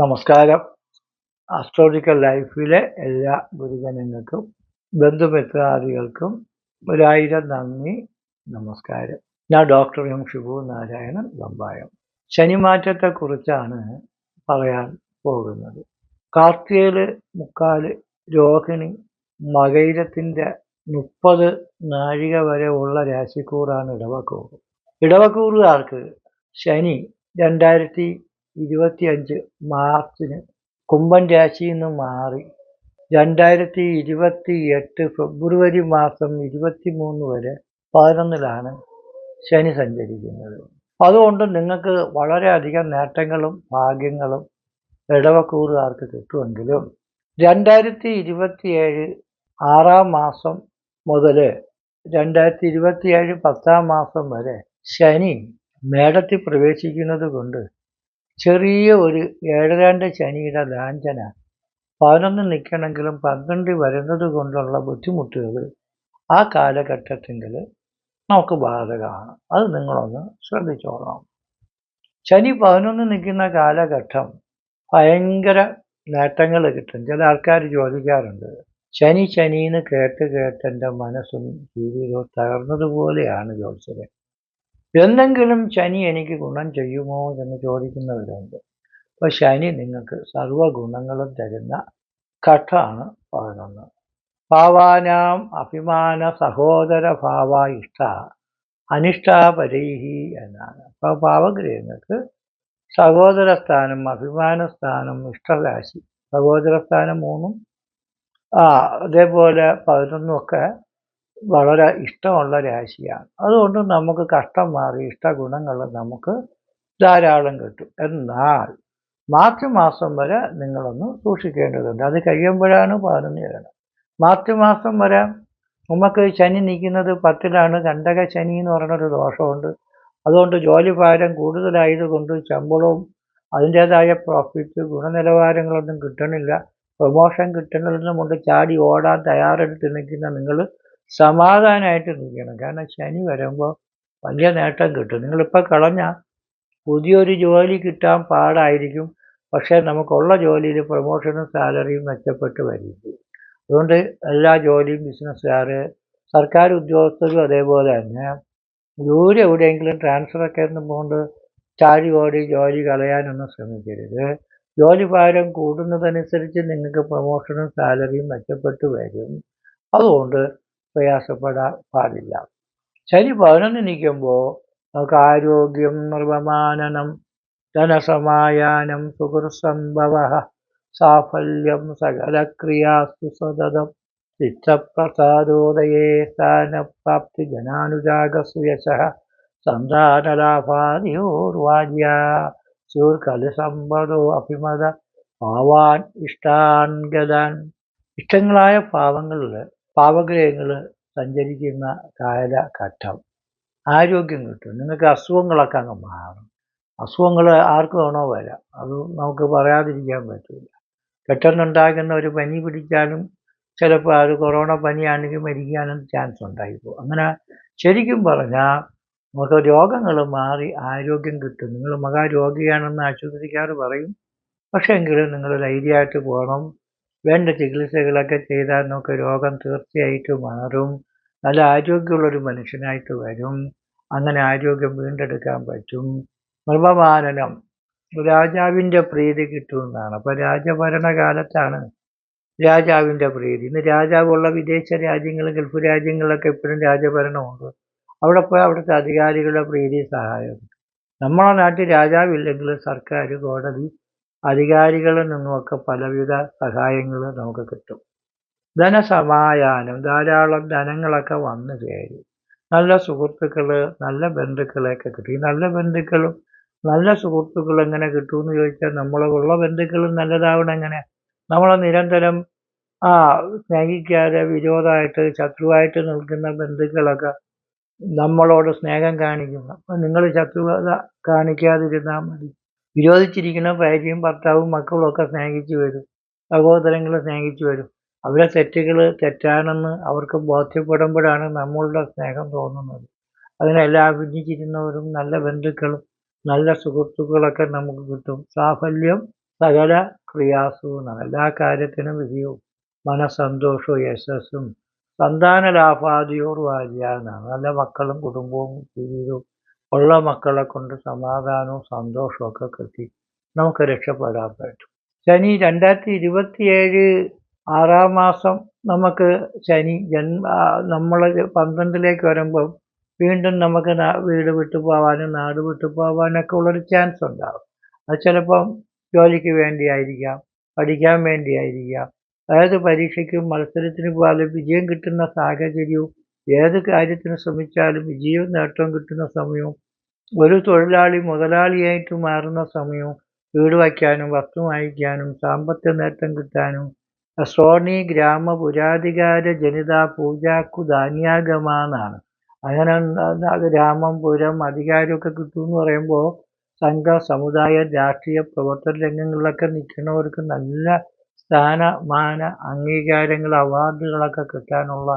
നമസ്കാരം. അസ്ട്രോളജിക്കൽ ലൈഫിലെ എല്ലാ ഗുരുജനങ്ങൾക്കും ബന്ധുമിത്രാദികൾക്കും ഒരായിരം നന്ദി നമസ്കാരം. ഞാൻ ഡോക്ടർ എം ഷിബു നാരായണൻ വമ്പായം. ശനിമാറ്റത്തെക്കുറിച്ചാണ് പറയാൻ പോകുന്നത്. കാർത്തികയിൽ മുക്കാൽ രോഹിണി മകയിരത്തിന്റെ മുപ്പത് നാഴിക വരെ ഉള്ള രാശിക്കൂറാണ് ഇടവക്കൂർ ഇടവക്കൂറുകാർക്ക് ശനി രണ്ടായിരത്തി ഇരുപത്തി അഞ്ച് മാർച്ചിന് കുംഭൻ രാശിയിൽ നിന്ന് മാറി. രണ്ടായിരത്തി ഇരുപത്തി എട്ട് ഫെബ്രുവരി മാസം ഇരുപത്തി മൂന്ന് വരെ പതിനൊന്നിലാണ് ശനി സഞ്ചരിക്കുന്നത്. അതുകൊണ്ട് നിങ്ങൾക്ക് വളരെയധികം നേട്ടങ്ങളും ഭാഗ്യങ്ങളും ഇടവക്കൂറുകാർക്ക് കിട്ടുമെങ്കിലും രണ്ടായിരത്തി ഇരുപത്തിയേഴ് ആറാം മാസം മുതൽ രണ്ടായിരത്തി ഇരുപത്തിയേഴ് പത്താം മാസം വരെ ശനി മേടത്തിൽ പ്രവേശിക്കുന്നത് കൊണ്ട് ചെറിയ ഒരു ഏഴരാണ്ട് ശനിയുടെ ലാഞ്ചന. പതിനൊന്ന് നിൽക്കണമെങ്കിലും പന്ത്രണ്ട് വരുന്നത് കൊണ്ടുള്ള ബുദ്ധിമുട്ടുകൾ ആ കാലഘട്ടത്തിൽ നമുക്ക് ബാധകമാണ്. അത് നിങ്ങളൊന്ന് ശ്രദ്ധിച്ചോളാം ശനി പതിനൊന്ന് നിൽക്കുന്ന കാലഘട്ടം ഭയങ്കര നേട്ടങ്ങൾ കിട്ടും. ചില ആൾക്കാർ ചോദിക്കാറുണ്ട് ശനി ശനിന്ന് കേട്ട് കേട്ട് എന്റെ മനസ്സും ജീവിതവും തകർന്നതുപോലെയാണ് ജോത്സരെ എന്തെങ്കിലും ശനി എനിക്ക് ഗുണം ചെയ്യുമോ എന്ന് ചോദിക്കുന്നവരുണ്ട്. അപ്പോൾ ശനി നിങ്ങൾക്ക് സർവഗുണങ്ങളും തരുന്ന ഘട്ടമാണ് പതിനൊന്ന്. ഭാവാനാം അഭിമാന സഹോദര ഭാവ ഇഷ്ട അനിഷ്ടാപരീഹി എന്നാണ്. അപ്പോൾ ഭാവഗ്രഹങ്ങൾക്ക് സഹോദരസ്ഥാനം അഭിമാന സ്ഥാനം ഇഷ്ടരാശി സഹോദരസ്ഥാനം മൂന്നും ആ അതേപോലെ പതിനൊന്നും ഒക്കെ വളരെ ഇഷ്ടമുള്ള രാശിയാണ്. അതുകൊണ്ട് നമുക്ക് കഷ്ടം മാറി ഇഷ്ടഗുണങ്ങൾ നമുക്ക് ധാരാളം കിട്ടും. എന്നാൽ മാർച്ച് മാസം വരെ നിങ്ങളൊന്ന് സൂക്ഷിക്കേണ്ടതുണ്ട്. അത് കഴിയുമ്പോഴാണ് പതിനൊന്ന് വരണം മാർച്ച് മാസം വരെ നമുക്ക് ശനി നിൽക്കുന്നത് പത്തിലാണ്. കണ്ടക ശനി എന്ന് പറയുന്നൊരു ദോഷമുണ്ട്. അതുകൊണ്ട് ജോലി ഭാരം കൂടുതലായതുകൊണ്ട് ശമ്പളവും അതിന്റേതായ പ്രോഫിറ്റ് ഗുണനിലവാരങ്ങളൊന്നും കിട്ടണില്ല. പ്രൊമോഷൻ കിട്ടണമെന്നും കൊണ്ട് ചാടി ഓടാൻ തയ്യാറെടുത്ത് നിൽക്കുന്ന നിങ്ങൾ സമാധാനമായിട്ട് നിൽക്കണം. കാരണം ശനി വരുമ്പോൾ വലിയ നേട്ടം കിട്ടും. നിങ്ങളിപ്പോൾ കളഞ്ഞാൽ പുതിയൊരു ജോലി കിട്ടാൻ പാടായിരിക്കും. പക്ഷേ നമുക്കുള്ള ജോലിയിൽ പ്രൊമോഷനും സാലറിയും മെച്ചപ്പെട്ട് വരും അതുകൊണ്ട് എല്ലാ ജോലിയും ബിസിനസ്സുകാർ സർക്കാർ ഉദ്യോഗസ്ഥരും അതേപോലെ തന്നെ ദൂരെ എവിടെയെങ്കിലും ട്രാൻസ്ഫറൊക്കെ കൊണ്ട് ചാടി ഓടി ജോലി കളയാനൊന്നും ശ്രമിക്കരുത്. ജോലി ഭാരം കൂടുന്നതനുസരിച്ച് നിങ്ങൾക്ക് പ്രൊമോഷനും സാലറിയും മെച്ചപ്പെട്ട് വരും. അതുകൊണ്ട് പ്രയാസപ്പെടാൻ പാടില്ല. ശരി പതിനൊന്ന് നിൽക്കുമ്പോൾ നമുക്ക് ആരോഗ്യം നിർവമാനനം ധനസമായാനം സുഹൃസംഭവ സാഫല്യം സകലക്രിയാസ്തു സതതം ചിത്തപ്രസാദോദയേ സ്ഥാനപ്രാപ്തി ജനാനുരാഗസുയശ സന്താനലാഭാദിയോർവാജ്യ ശൂർക്കലസമ്പദോ അഭിമത ഭാവാൻ ഇഷ്ടാൻ ഗതാൻ ഇഷ്ടങ്ങളായ ഭാവങ്ങളിൽ പാവഗ്രഹങ്ങൾ സഞ്ചരിക്കുന്ന കാലഘട്ടം. ആരോഗ്യം കിട്ടും. നിങ്ങൾക്ക് അസുഖങ്ങളൊക്കെ അങ്ങ് മാറും. അസുഖങ്ങൾ ആർക്ക് വേണോ വരാം. അത് നമുക്ക് പറയാതിരിക്കാൻ പറ്റില്ല പെട്ടെന്നുണ്ടാകുന്ന ഒരു പനി പിടിച്ചാലും ചിലപ്പോൾ അത് കൊറോണ പനിയാണെങ്കിൽ മരിക്കാനും ചാൻസ് ഉണ്ടായിപ്പോൾ അങ്ങനെ ശരിക്കും പറഞ്ഞാൽ നമുക്ക് രോഗങ്ങൾ മാറി ആരോഗ്യം കിട്ടും. നിങ്ങൾ മഹാരോഗിയാണെന്ന് ആശുപത്രിക്കാർ പറയും. പക്ഷേ എങ്കിലും നിങ്ങൾ ധൈര്യമായിട്ട് പോകണം വേണ്ട ചികിത്സകളൊക്കെ ചെയ്താൽ നമുക്ക് രോഗം തീർച്ചയായിട്ടും മാറും. നല്ല ആരോഗ്യമുള്ളൊരു മനുഷ്യനായിട്ട് വരും. അങ്ങനെ ആരോഗ്യം വീണ്ടെടുക്കാൻ പറ്റും. നിർമ്മമാനനം രാജാവിന്റെ പ്രീതി കിട്ടുമെന്നാണ്. അപ്പോൾ രാജഭരണകാലത്താണ് രാജാവിന്റെ പ്രീതി. ഇന്ന് രാജാവുള്ള വിദേശ രാജ്യങ്ങൾ ഗൾഫ് രാജ്യങ്ങളിലൊക്കെ എപ്പോഴും രാജഭരണമുണ്ട്. അവിടെ പോയി അവിടുത്തെ അധികാരികളുടെ പ്രീതി സഹായം. നമ്മളെ നാട്ടിൽ രാജാവില്ലെങ്കിൽ സർക്കാർ കോടതി അധികാരികളിൽ നിന്നുമൊക്കെ പലവിധ സഹായങ്ങൾ നമുക്ക് കിട്ടും. ധനസമായാനം ധാരാളം ധനങ്ങളൊക്കെ വന്നു ചേരും. നല്ല സുഹൃത്തുക്കൾ നല്ല ബന്ധുക്കളെയൊക്കെ കിട്ടി. നല്ല ബന്ധുക്കളും നല്ല സുഹൃത്തുക്കൾ എങ്ങനെ കിട്ടുമെന്ന് ചോദിച്ചാൽ നമ്മളുള്ള ബന്ധുക്കളും നല്ലതാവണം എങ്ങനെ? നമ്മളെ നിരന്തരം ആ സ്നേഹിക്കാതെ വിരോധമായിട്ട് ശത്രുവായിട്ട് നിൽക്കുന്ന ബന്ധുക്കളൊക്കെ നമ്മളോട് സ്നേഹം കാണിക്കുന്നു. അപ്പം നിങ്ങൾ ശത്രുത കാണിക്കാതിരുന്നാൽ മതി. വിരോധിച്ചിരിക്കുന്ന ഭാര്യയും ഭർത്താവും മക്കളും ഒക്കെ സ്നേഹിച്ചു വരും. സഹോദരങ്ങളെ സ്നേഹിച്ചു വരും. അവരെ തെറ്റുകൾ തെറ്റാണെന്ന് അവർക്ക് ബോധ്യപ്പെടുമ്പോഴാണ് നമ്മളുടെ സ്നേഹം തോന്നുന്നത്. അതിനെല്ലാം ഭിന്നിച്ചിരുന്നവരും നല്ല ബന്ധുക്കളും നല്ല സുഹൃത്തുക്കളൊക്കെ നമുക്ക് കിട്ടും. സാഫല്യം സകല ക്രിയാസവും എല്ലാ കാര്യത്തിനും വിജയവും മനസ്സന്തോഷവും യശസ്സും. സന്താന ലാഭാദിയോടുവാരിക എന്നാണ് നല്ല മക്കളും കുടുംബവും ജീവിതവും ഉള്ള മക്കളെ കൊണ്ട് സമാധാനവും സന്തോഷവും ഒക്കെ കിട്ടി. നമുക്ക് രക്ഷപ്പെടാൻ പറ്റും. ശനി രണ്ടായിരത്തി ഇരുപത്തിയേഴ് ആറാം മാസം നമുക്ക് ശനി ജന്മ നമ്മൾ പന്ത്രണ്ടിലേക്ക് വരുമ്പം വീണ്ടും നമുക്ക് വീട് വിട്ടു പോകാനും നാട് വിട്ടു പോകാനൊക്കെ ഉള്ളൊരു ചാൻസ് ഉണ്ടാകും അത് ചിലപ്പം ജോലിക്ക് വേണ്ടിയായിരിക്കാം പഠിക്കാൻ വേണ്ടിയായിരിക്കാം. അതായത് പരീക്ഷയ്ക്കും മത്സരത്തിന് പോയാലും വിജയം കിട്ടുന്ന സാഹചര്യവും ഏത് കാര്യത്തിന് ശ്രമിച്ചാലും വിജയവും നേട്ടം കിട്ടുന്ന സമയവും ഒരു തൊഴിലാളി മുതലാളിയായിട്ട് മാറുന്ന സമയവും വീട് വയ്ക്കാനും വസ്തു വാങ്ങിക്കാനും സാമ്പത്തിക നേട്ടം കിട്ടാനും സോണി ഗ്രാമ പുരാധികാര ജനിത പൂജാക്കു ധാന്യാഗമാന്നാണ് അങ്ങനെ ഗ്രാമം പുരം അധികാരമൊക്കെ കിട്ടുമെന്ന് പറയുമ്പോൾ സംഘ സമുദായ രാഷ്ട്രീയ പ്രവർത്തന രംഗങ്ങളിലൊക്കെ നിൽക്കുന്നവർക്ക് നല്ല സ്ഥാനമാന അംഗീകാരങ്ങൾ അവാർഡുകളൊക്കെ കിട്ടാനുള്ള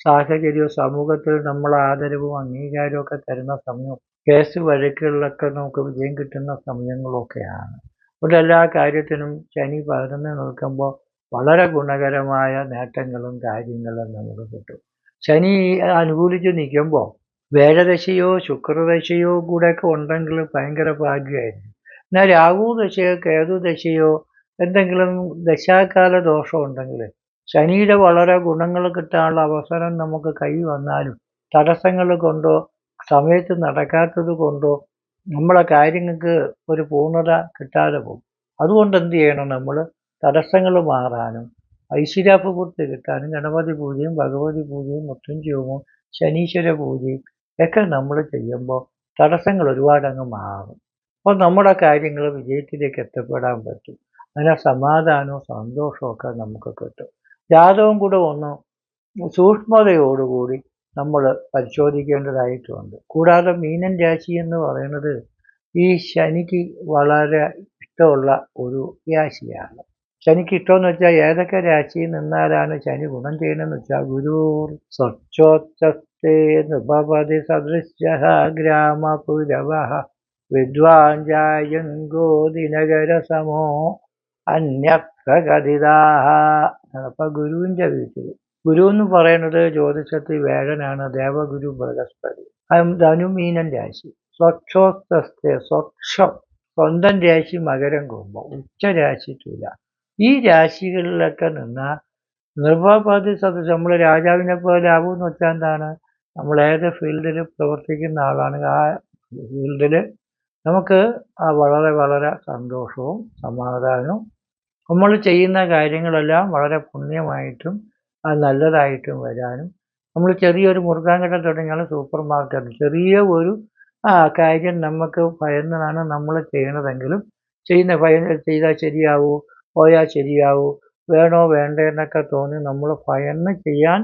സാഹചര്യവും സമൂഹത്തിൽ നമ്മൾ ആദരവും അംഗീകാരവും ഒക്കെ തരുന്ന സമയവും കേസ് വഴക്കുകളിലൊക്കെ നമുക്ക് വിജയം കിട്ടുന്ന സമയങ്ങളൊക്കെയാണ്. ഒരു എല്ലാ കാര്യത്തിനും ശനി പകർന്ന് നിൽക്കുമ്പോൾ വളരെ ഗുണകരമായ നേട്ടങ്ങളും കാര്യങ്ങളും നമുക്ക് കിട്ടും. ശനി അനുകൂലിച്ച് നിൽക്കുമ്പോൾ വേഴദശയോ ശുക്രദശയോ കൂടെയൊക്കെ ഉണ്ടെങ്കിൽ ഭയങ്കര ഭാഗ്യമായിരുന്നു എന്നാൽ രാഹു ദശയോ കേതു ദശയോ എന്തെങ്കിലും ദശാകാല ദോഷം ഉണ്ടെങ്കിൽ ശനിയുടെ വളരെ ഗുണങ്ങൾ കിട്ടാനുള്ള അവസരം നമുക്ക് കൈ വന്നാലും തടസ്സങ്ങൾ കൊണ്ടോ സമയത്ത് നടക്കാത്തത് കൊണ്ടോ നമ്മളെ കാര്യങ്ങൾക്ക് ഒരു പൂർണത കിട്ടാതെ പോകും. അതുകൊണ്ട് എന്ത് ചെയ്യണം നമ്മൾ? തടസ്സങ്ങൾ മാറാനും ഐശ്വര്യാപൂർത്തി കിട്ടാനും ഗണപതി പൂജയും ഭഗവതി പൂജയും മൃത്യുഞ്ജയവും ശനീശ്വര പൂജയും ഒക്കെ നമ്മൾ ചെയ്യുമ്പോൾ തടസ്സങ്ങൾ ഒരുപാടങ്ങ് മാറും. അപ്പോൾ നമ്മുടെ കാര്യങ്ങൾ വിജയത്തിലേക്ക് എത്തപ്പെടാൻ പറ്റും. അങ്ങനെ സമാധാനവും സന്തോഷവും ഒക്കെ നമുക്ക് കിട്ടും. ജാതകം കൂടെ ഒന്ന് സൂക്ഷ്മതയോടുകൂടി നമ്മൾ പരിശോധിക്കേണ്ടതായിട്ടുണ്ട്. കൂടാതെ മീനൻ രാശി എന്ന് പറയുന്നത് ഈ ശനിക്ക് വളരെ ഇഷ്ടമുള്ള ഒരു രാശിയാണ്. ശനിക്ക് ഇഷ്ടമെന്ന് വെച്ചാൽ ഏതൊക്കെ രാശിയിൽ നിന്നാലാണ് ശനി ഗുണം ചെയ്യുന്നതെന്ന് വെച്ചാൽ ഗുരു സ്വച്ഛോത്തസ്തേ നൃപതി സദൃശ്യ വിദ്വാൻ വിദ്വാഞ്ചായങ്കോ ദിനകര സമോ അന്യപ്രകഥിതാഹ അപ്പൊ ഗുരുവിന്റെ വീട്ടിൽ ഗുരു എന്ന് പറയുന്നത് ജ്യോതിഷത്തിൽ വേഴനാണ് ദേവഗുരു ബൃഹസ്പതി. ധനുമീനൻ രാശി. സ്വക്ഷോസ്തസ്തെ സ്വക്ഷം. സ്വന്തം രാശി മകരം കുംഭം. ഉച്ചരാശി തുല. ഈ രാശികളിലൊക്കെ നിന്ന നിർഭപതി സദൃശം നമ്മൾ രാജാവിനെ പോലെ ആവുമെന്ന് വെച്ചാൽ എന്താണ്? നമ്മൾ ഏത് ഫീൽഡിൽ പ്രവർത്തിക്കുന്ന ആളാണ് ആ ഫീൽഡിൽ നമുക്ക് വളരെ വളരെ സന്തോഷവും സമാധാനവും നമ്മൾ ചെയ്യുന്ന കാര്യങ്ങളെല്ലാം വളരെ പുണ്യമായിട്ടും അത് നല്ലതായിട്ടും വരാനും. നമ്മൾ ചെറിയൊരു മുറുകാൻകട തുടങ്ങിയാലും സൂപ്പർ മാർക്കറ്റ് ചെറിയ ഒരു കാര്യം നമുക്ക് ഭയന്നാണ് നമ്മൾ ചെയ്യണതെങ്കിലും ചെയ്യുന്ന ഭയം ചെയ്താൽ ശരിയാവൂ പോയാൽ ശരിയാവൂ വേണോ വേണ്ടേ എന്നൊക്കെ തോന്നി നമ്മൾ ഭയന്ന് ചെയ്യാൻ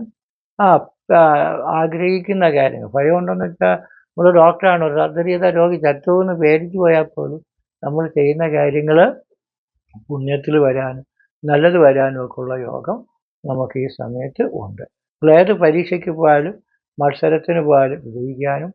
ആഗ്രഹിക്കുന്ന കാര്യങ്ങൾ. ഭയം ഉണ്ടെന്ന് വെച്ചാൽ നമ്മൾ ഡോക്ടറാണ് ഒരു സർജറി ചെയ്ത രോഗി ചത്തുവെന്ന് പേടിച്ചു പോയാൽ പോലും നമ്മൾ ചെയ്യുന്ന കാര്യങ്ങൾ പുണ്യത്തിൽ വരാനും നല്ലത് വരാനും ഒക്കെ ഉള്ള യോഗം നമുക്ക് ഈ സമയത്ത് ഉണ്ട്. ഏത് പരീക്ഷയ്ക്ക് പോയാലും മത്സരത്തിന് പോയാലും വിജയിക്കാനും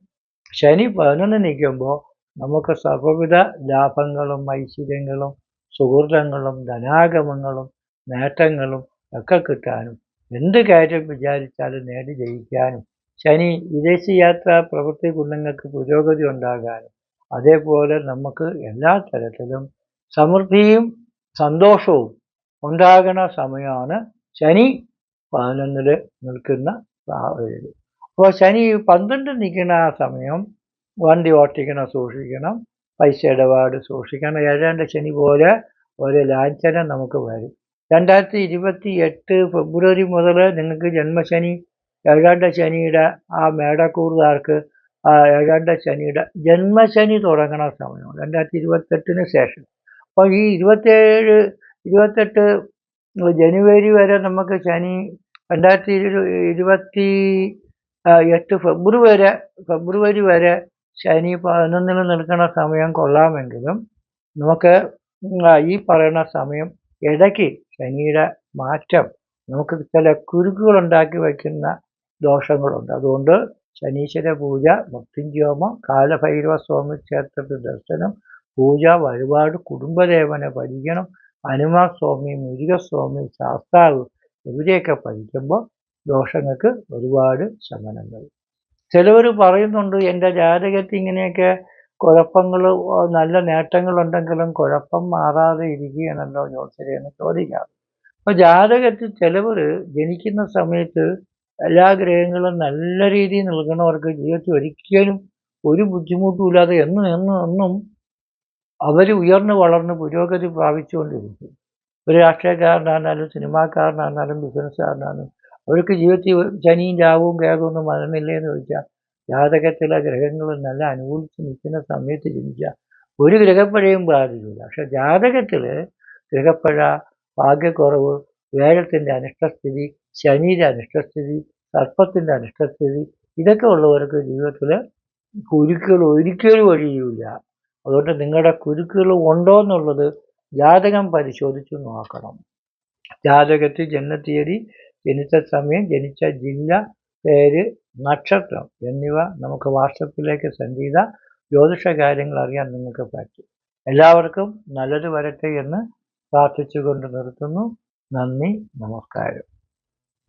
ശനി പതിനൊന്ന് നിൽക്കുമ്പോൾ നമുക്ക് സർവവിധ ലാഭങ്ങളും ഐശ്വര്യങ്ങളും സുഹൃതങ്ങളും ധനാഗമങ്ങളും നേട്ടങ്ങളും ഒക്കെ കിട്ടാനും എന്ത് കാര്യം വിചാരിച്ചാലും നേടി ജയിക്കാനും ശനി വിദേശയാത്ര പ്രവൃത്തി ഗുണങ്ങൾക്ക് പുരോഗതി ഉണ്ടാകാനും അതേപോലെ നമുക്ക് എല്ലാ തരത്തിലും സമൃദ്ധിയും സന്തോഷവും ഉണ്ടാകുന്ന സമയമാണ് ശനി പതിനൊന്നിൽ നിൽക്കുന്ന സാഹചര്യം അപ്പോൾ ശനി പന്ത്രണ്ട് നിൽക്കുന്ന ആ സമയം വണ്ടി ഓട്ടിക്കണം സൂക്ഷിക്കണം പൈസ ഇടപാട് സൂക്ഷിക്കണം. ഏഴാണ്ട് ശനി പോലെ ഒരു ലാഞ്ചനം നമുക്ക് വരും. രണ്ടായിരത്തി ഇരുപത്തി എട്ട് ഫെബ്രുവരി മുതൽ നിങ്ങൾക്ക് ജന്മശനി ഏഴാണ്ട ശനിയുടെ ആ മേടക്കൂറുകാർക്ക് ആ ഏഴാണ്ട ശനിയുടെ ജന്മശനി തുടങ്ങണ സമയം രണ്ടായിരത്തി ഇരുപത്തെട്ടിന് ശേഷം. അപ്പോൾ ഈ ഇരുപത്തേഴ് ഇരുപത്തെട്ട് ജനുവരി വരെ നമുക്ക് ശനി രണ്ടായിരത്തി ഇരു ഇരുപത്തി എട്ട് ഫെബ്രുവരി വരെ ഫെബ്രുവരി വരെ ശനി പതിനൊന്നിൽ നിൽക്കുന്ന സമയം കൊള്ളാമെങ്കിലും നമുക്ക് ഈ പറയുന്ന സമയം ഇടയ്ക്ക് ശനിയുടെ മാറ്റം നമുക്ക് ചില കുരുക്കുകൾ ഉണ്ടാക്കി വയ്ക്കുന്ന ദോഷങ്ങളുണ്ട്. അതുകൊണ്ട് ശനീശ്വര പൂജ മൃത്യുഞ്ജോമം കാലഭൈരവ സ്വാമി ക്ഷേത്രത്തിൽ ദർശനം പൂജ വഴിപാട് കുടുംബദേവനെ പഠിക്കണം ഹനുമാസ്വാമി മുരുകസ്വാമി ശാസ്താവ് ഇവരെയൊക്കെ പഠിക്കുമ്പോൾ ദോഷങ്ങൾക്ക് ഒരുപാട് ശമനങ്ങൾ. ചിലവർ പറയുന്നുണ്ട് എന്റെ ജാതകത്തിൽ ഇങ്ങനെയൊക്കെ കുഴപ്പങ്ങൾ നല്ല നേട്ടങ്ങളുണ്ടെങ്കിലും കുഴപ്പം മാറാതെ ഇരിക്കുകയാണല്ലോ ജ്യോത്സ്യരെന്ന് ചോദിക്കാം അപ്പോൾ ജാതകത്തിൽ ചിലവർ ജനിക്കുന്ന സമയത്ത് എല്ലാ ഗ്രഹങ്ങളും നല്ല രീതിയിൽ നൽകണവർക്ക് ജീവിതത്തിൽ ഒരിക്കലും ഒരു ബുദ്ധിമുട്ടുമില്ലാതെ എന്നും എന്നും എന്നും അവർ ഉയർന്നു വളർന്ന് പുരോഗതി പ്രാപിച്ചുകൊണ്ടിരിക്കും. ഒരു രാഷ്ട്രീയക്കാരനായിരുന്നാലും സിനിമാക്കാരനായിരുന്നാലും ബിസിനസ്സുകാരനാണെങ്കിലും അവർക്ക് ജീവിതത്തിൽ ശനിയും രാവും കേതും ഒന്നും വരുന്നില്ലേ എന്ന് ചോദിച്ചാൽ ജാതകത്തിലെ ഗ്രഹങ്ങൾ നല്ല അനുകൂലിച്ച് നിൽക്കുന്ന സമയത്ത് ജനിച്ചാൽ ഒരു ഗ്രഹപ്പഴയും ബാധിക്കില്ല പക്ഷെ ജാതകത്തിൽ ഗ്രഹപ്പഴ ഭാഗ്യക്കുറവ് വേഴത്തിന്റെ അനിഷ്ടസ്ഥിതി ശനിയുടെ അനിഷ്ടസ്ഥിതി സർപ്പത്തിന്റെ അനിഷ്ടസ്ഥിതി ഇതൊക്കെ ഉള്ളവർക്ക് ജീവിതത്തിൽ കുരുക്കൾ ഒരിക്കലും ഒഴിയില്ല അതുകൊണ്ട് നിങ്ങളുടെ കുരുക്കുകൾ ഉണ്ടോ എന്നുള്ളത് ജാതകം പരിശോധിച്ച് നോക്കണം. ജാതകത്തിൽ ജനനത്തീയതി ജനിച്ച സമയം ജനിച്ച ജില്ല പേര് നക്ഷത്രം എന്നിവ നമുക്ക് വാട്സപ്പിലേക്ക് സെൻഡ് ചെയ്ത ജ്യോതിഷ കാര്യങ്ങൾ അറിയാൻ നിങ്ങൾക്ക് പറ്റും. എല്ലാവർക്കും നല്ലത് വരട്ടെ എന്ന് പ്രാർത്ഥിച്ചുകൊണ്ട് നിർത്തുന്നു. നന്ദി നമസ്കാരം.